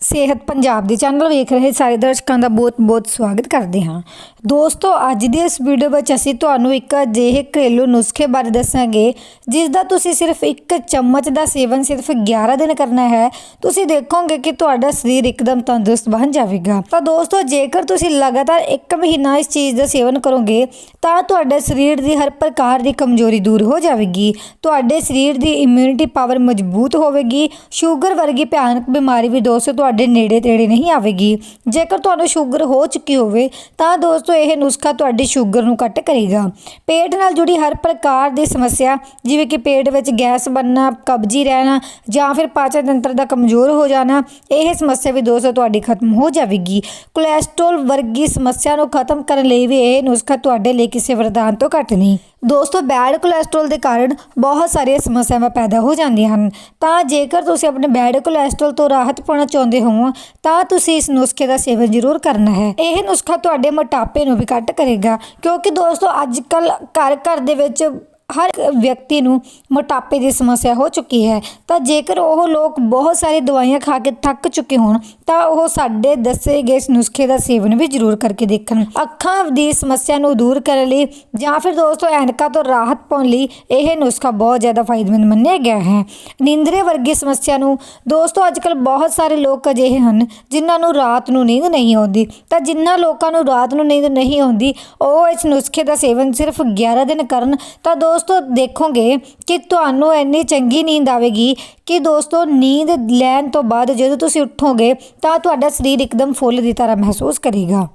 ਸਿਹਤ ਪੰਜਾਬ ਦੇ ਚੈਨਲ ਵੇਖ ਰਹੇ ਸਾਰੇ ਦਰਸ਼ਕਾਂ ਦਾ ਬਹੁਤ-ਬਹੁਤ ਸਵਾਗਤ ਕਰਦੇ ਹਾਂ। ਦੋਸਤੋ, ਅੱਜ ਦੀ ਇਸ ਵੀਡੀਓ ਵਿੱਚ ਅਸੀਂ ਤੁਹਾਨੂੰ ਇੱਕ ਅਜਿਹੇ ਘਰੇਲੂ ਨੁਸਖੇ ਬਾਰੇ ਦੱਸਾਂਗੇ ਜਿਸ ਦਾ ਤੁਸੀਂ ਸਿਰਫ ਇੱਕ ਚਮਚ ਦਾ ਸੇਵਨ ਸਿਰਫ 11 ਦਿਨ ਕਰਨਾ ਹੈ। ਤੁਸੀਂ ਦੇਖੋਗੇ ਕਿ ਤੁਹਾਡਾ ਸਰੀਰ ਇੱਕਦਮ ਤੰਦਰੁਸਤ ਬਣ ਜਾਵੇਗਾ। ਤਾਂ ਦੋਸਤੋ, ਜੇਕਰ ਤੁਸੀਂ ਲਗਾਤਾਰ ਇੱਕ ਮਹੀਨਾ ਇਸ ਚੀਜ਼ ਦਾ ਸੇਵਨ ਕਰੋਗੇ, ਤਾਂ ਤੁਹਾਡੇ ਸਰੀਰ ਦੀ ਹਰ ਪ੍ਰਕਾਰ ਦੀ ਕਮਜ਼ੋਰੀ ਦੂਰ ਹੋ ਜਾਵੇਗੀ। ਤੁਹਾਡੇ ਸਰੀਰ ਦੀ ਇਮਿਊਨਿਟੀ ਪਾਵਰ ਮਜ਼ਬੂਤ ਹੋਵੇਗੀ। ਸ਼ੂਗਰ ਵਰਗੀ ਭਿਆਨਕ ਬਿਮਾਰੀ ਵੀ ਦੋਸਤੋ ਤੁਹਾਡੇ ਨੇੜੇ ਤੇੜੇ ਨਹੀਂ ਆਵੇਗੀ। ਜੇਕਰ ਤੁਹਾਨੂੰ ਸ਼ੂਗਰ ਹੋ ਚੁੱਕੀ ਹੋਵੇ, ਤਾਂ ਦੋਸਤੋ ਇਹ ਨੁਸਖਾ ਤੁਹਾਡੀ ਸ਼ੂਗਰ ਨੂੰ ਘੱਟ ਕਰੇਗਾ। ਪੇਟ ਨਾਲ ਜੁੜੀ ਹਰ ਪ੍ਰਕਾਰ ਦੀ ਸਮੱਸਿਆ, ਜਿਵੇਂ ਕਿ ਪੇਟ ਵਿੱਚ ਗੈਸ ਬਣਨਾ, ਕਬਜੀ ਰਹਿਣਾ, ਜਾਂ ਫਿਰ ਪਾਚਨ ਤੰਤਰ ਦਾ ਕਮਜ਼ੋਰ ਹੋ ਜਾਣਾ, ਇਹ ਸਮੱਸਿਆ ਵੀ ਦੋਸਤੋ ਤੁਹਾਡੀ ਖਤਮ ਹੋ ਜਾਵੇਗੀ। ਕੋਲੇਸਟ੍ਰੋਲ ਵਰਗੀ ਸਮੱਸਿਆ ਨੂੰ ਖਤਮ ਕਰਨ ਲਈ ਵੀ ਇਹ ਨੁਸਖਾ ਤੁਹਾਡੇ ਲਈ ਕਿਸੇ ਵਰਦਾਨ ਤੋਂ ਘੱਟ ਨਹੀਂ। ਦੋਸਤੋ ਬੈਡ ਕੋਲੇਸਟ੍ਰੋਲ ਦੇ ਕਾਰਨ ਬਹੁਤ ਸਾਰੀਆਂ ਸਮੱਸਿਆਵਾਂ ਪੈਦਾ ਹੋ ਜਾਂਦੀਆਂ ਹਨ। ਤਾਂ ਜੇਕਰ ਤੁਸੀਂ ਆਪਣੇ ਬੈਡ ਕੋਲੇਸਟ੍ਰੋਲ ਤੋਂ ਰਾਹਤ ਪਾਉਣਾ ਚਾਹੁੰਦੇ ਹੋ, ਤਾਂ ਤੁਸੀਂ ਇਸ ਨੁਸਖੇ ਦਾ ਸੇਵਨ ਜ਼ਰੂਰ ਕਰਨਾ ਹੈ। ਇਹ ਨੁਸਖਾ ਤੁਹਾਡੇ ਮੋਟਾਪੇ ਨੂੰ ਵੀ ਘੱਟ ਕਰੇਗਾ, ਕਿਉਂਕਿ ਦੋਸਤੋ ਅੱਜ ਕੱਲ ਘਰ ਘਰ ਦੇ ਵਿੱਚ ਹਰ ਵਿਅਕਤੀ ਨੂੰ ਮੋਟਾਪੇ ਦੀ ਸਮੱਸਿਆ ਹੋ ਚੁੱਕੀ ਹੈ। ਤਾਂ ਜੇਕਰ ਉਹ ਲੋਕ ਬਹੁਤ ਸਾਰੀ ਦਵਾਈਆਂ ਖਾ ਕੇ ਥੱਕ ਚੁੱਕੇ ਹੋਣ, ਤਾਂ ਉਹ ਸਾਡੇ ਦੱਸੇ ਗਏ ਇਸ ਨੁਸਖੇ ਦਾ ਸੇਵਨ ਵੀ ਜ਼ਰੂਰ ਕਰਕੇ ਦੇਖਣ। ਅੱਖਾਂ ਦੀ ਸਮੱਸਿਆ ਨੂੰ ਦੂਰ ਕਰਨ ਲਈ ਜਾਂ ਫਿਰ ਦੋਸਤੋ ਐਨਕਾਂ ਤੋਂ ਰਾਹਤ ਪਾਉਣ ਲਈ ਇਹ ਨੁਸਖਾ ਬਹੁਤ ਜ਼ਿਆਦਾ ਫਾਇਦੇਮੰਦ ਮੰਨਿਆ ਗਿਆ ਹੈ। ਨੀਂਦਰੇ ਵਰਗੀ ਸਮੱਸਿਆ ਨੂੰ ਦੋਸਤੋ ਅੱਜਕੱਲ ਬਹੁਤ ਸਾਰੇ ਲੋਕ ਅਜਿਹੇ ਹਨ ਜਿਨ੍ਹਾਂ ਨੂੰ ਰਾਤ ਨੂੰ ਨੀਂਦ ਨਹੀਂ ਆਉਂਦੀ। ਤਾਂ ਜਿਨ੍ਹਾਂ ਲੋਕਾਂ ਨੂੰ ਰਾਤ ਨੂੰ ਨੀਂਦ ਨਹੀਂ ਆਉਂਦੀ, ਉਹ ਇਸ ਨੁਸਖੇ ਦਾ ਸੇਵਨ ਸਿਰਫ 11 ਦਿਨ ਕਰਨ, ਤਾਂ ਦੋਸਤੋ ਦੋਸਤੋ, ਦੇਖੋਗੇ ਕਿ ਤੁਹਾਨੂੰ ਇੰਨੀ ਚੰਗੀ ਨੀਂਦ ਆਵੇਗੀ ਕਿ ਦੋਸਤੋ, ਨੀਂਦ ਲੈਣ ਤੋਂ ਬਾਅਦ ਜਦੋਂ ਤੁਸੀਂ ਉੱਠੋਗੇ, ਤਾਂ ਤੁਹਾਡਾ ਸਰੀਰ ਇੱਕਦਮ ਫੁੱਲ ਦੀ ਤਰ੍ਹਾਂ ਮਹਿਸੂਸ ਕਰੇਗਾ।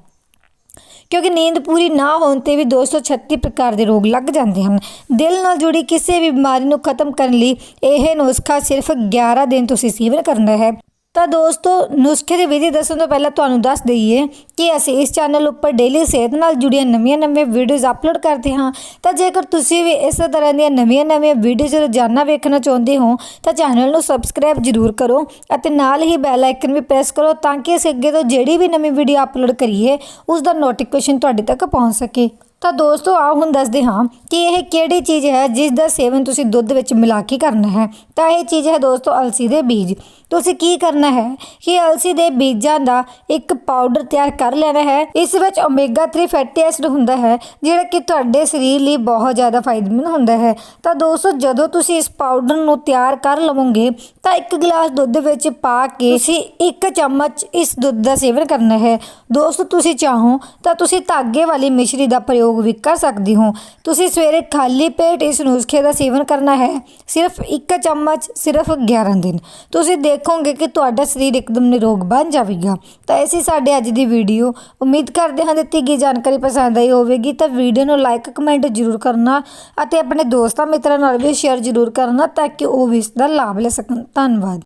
ਕਿਉਂਕਿ ਨੀਂਦ ਪੂਰੀ ਨਾ ਹੋਣ ਤੇ ਵੀ 236 ਪ੍ਰਕਾਰ ਦੇ ਰੋਗ ਲੱਗ ਜਾਂਦੇ ਹਨ। ਦਿਲ ਨਾਲ ਜੁੜੀ ਕਿਸੇ ਵੀ ਬਿਮਾਰੀ ਨੂੰ ਖਤਮ ਕਰਨ ਲਈ ਇਹ ਨੁਸਖਾ ਸਿਰਫ 11 ਦਿਨ ਤੁਸੀਂ ਸੇਵਨ ਕਰਨਾ ਹੈ। ਤਾਂ ਦੋਸਤੋ, ਨੁਸਖੇ ਦੀ ਵਿਧੀ ਦੱਸਣ ਤੋਂ ਪਹਿਲਾਂ ਤੁਹਾਨੂੰ ਦੱਸ ਦਈਏ ਕਿ ਅਸੀਂ ਇਸ ਚੈਨਲ ਉੱਪਰ ਡੇਲੀ ਸਿਹਤ ਨਾਲ ਜੁੜੀਆਂ ਨਵੀਆਂ-ਨਵੀਆਂ ਵੀਡੀਓਜ਼ ਅਪਲੋਡ ਕਰਦੇ ਹਾਂ। ਤਾਂ ਜੇਕਰ ਤੁਸੀਂ ਵੀ ਇਸ ਤਰ੍ਹਾਂ ਦੀਆਂ ਨਵੀਆਂ-ਨਵੀਆਂ ਵੀਡੀਓਜ਼ ਰੋਜ਼ਾਨਾ ਵੇਖਣਾ ਚਾਹੁੰਦੇ ਹੋ, ਤਾਂ ਚੈਨਲ ਨੂੰ ਸਬਸਕ੍ਰਾਈਬ ਜ਼ਰੂਰ ਕਰੋ ਅਤੇ ਨਾਲ ਹੀ ਬੈਲ ਆਈਕਨ ਵੀ ਪ੍ਰੈਸ ਕਰੋ ਤਾਂ ਕਿ ਅਸੀਂ ਅੱਗੇ ਤੋਂ ਜਿਹੜੀ ਵੀ ਨਵੀਂ ਵੀਡੀਓ ਅਪਲੋਡ ਕਰੀਏ, ਉਸ ਦਾ ਨੋਟੀਫਿਕੇਸ਼ਨ ਤੁਹਾਡੇ ਤੱਕ ਪਹੁੰਚ ਸਕੇ। ਤਾਂ ਦੋਸਤੋ, ਆਓ ਹੁਣ ਦੱਸਦੇ ਹਾਂ ਕਿ ਇਹ ਕਿਹੜੀ ਚੀਜ਼ ਹੈ ਜਿਸ ਦਾ ਸੇਵਨ ਤੁਸੀਂ ਦੁੱਧ ਵਿੱਚ ਮਿਲਾ ਕੇ ਕਰਨਾ ਹੈ। ਤਾਂ ਇਹ ਚੀਜ਼ ਹੈ ਦੋਸਤੋ, ਅਲਸੀ ਦੇ ਬੀਜ। ਤੁਸੀਂ ਕੀ ਕਰਨਾ ਹੈ? ਕਿ ਅਲਸੀ ਦੇ ਬੀਜਾਂ ਦਾ ਇੱਕ ਪਾਊਡਰ ਤਿਆਰ ਕਰ ਲੈਣਾ ਹੈ? ਇਸ ਵਿੱਚ ਓਮੇਗਾ 3 ਫੈਟੀ ਐਸਿਡ ਹੁੰਦਾ ਹੈ, ਜਿਹੜਾ ਕਿ ਤੁਹਾਡੇ ਸਰੀਰ ਲਈ ਬਹੁਤ ਜ਼ਿਆਦਾ ਫਾਇਦੇਮੰਦ ਹੁੰਦਾ ਹੈ। ਤਾਂ ਦੋਸਤੋ, ਜਦੋਂ ਤੁਸੀਂ ਇਸ ਪਾਊਡਰ ਨੂੰ ਤਿਆਰ ਕਰ ਲਵੋਗੇ, ਤਾਂ ਇੱਕ ਗਲਾਸ ਦੁੱਧ ਵਿੱਚ ਪਾ ਕੇ ਤੁਸੀਂ ਇੱਕ ਚਮਚ ਇਸ ਦੁੱਧ ਦਾ ਸੇਵਨ ਕਰਨਾ ਹੈ। ਦੋਸਤੋ, ਤੁਸੀਂ ਚਾਹੋ ਤਾਂ ਤੁਸੀਂ ਧਾਗੇ ਵਾਲੀ ਮਿਸ਼ਰੀ ਦਾ ਪ੍ਰਯੋਗ ਵੀ ਕਰ ਸਕਦੇ ਹੋ। ਤੁਸੀਂ ਸਵੇਰੇ ਖਾਲੀ ਪੇਟ ਇਸ ਨੁਸਖੇ ਦਾ ਸੇਵਨ ਕਰਨਾ ਹੈ, ਸਿਰਫ ਇੱਕ ਚਮਚ, ਸਿਰਫ 11 ਦਿਨ। ਤੁਸੀਂ ਦੇਖੋਗੇ ਕਿ ਤੁਹਾਡਾ ਸਰੀਰ ਇੱਕਦਮ ਨਿਰੋਗ ਬਣ ਜਾਵੇਗਾ। ਤਾਂ ਐਸੀ ਸਾਡੇ ਅੱਜ ਦੀ ਵੀਡੀਓ। ਉਮੀਦ ਕਰਦੇ ਹਾਂ ਦਿੱਤੀ ਗਈ ਜਾਣਕਾਰੀ ਪਸੰਦ ਆਈ ਹੋਵੇਗੀ। ਤਾਂ ਵੀਡੀਓ ਨੂੰ ਲਾਈਕ ਕਮੈਂਟ ਜ਼ਰੂਰ ਕਰਨਾ ਅਤੇ ਆਪਣੇ ਦੋਸਤਾਂ ਮਿੱਤਰਾਂ ਨਾਲ ਵੀ ਸ਼ੇਅਰ ਜ਼ਰੂਰ ਕਰਨਾ ਤਾਂ ਕਿ ਉਹ ਵੀ ਇਸ ਦਾ ਲਾਭ ਲੈ ਸਕਣ। ਧੰਨਵਾਦ।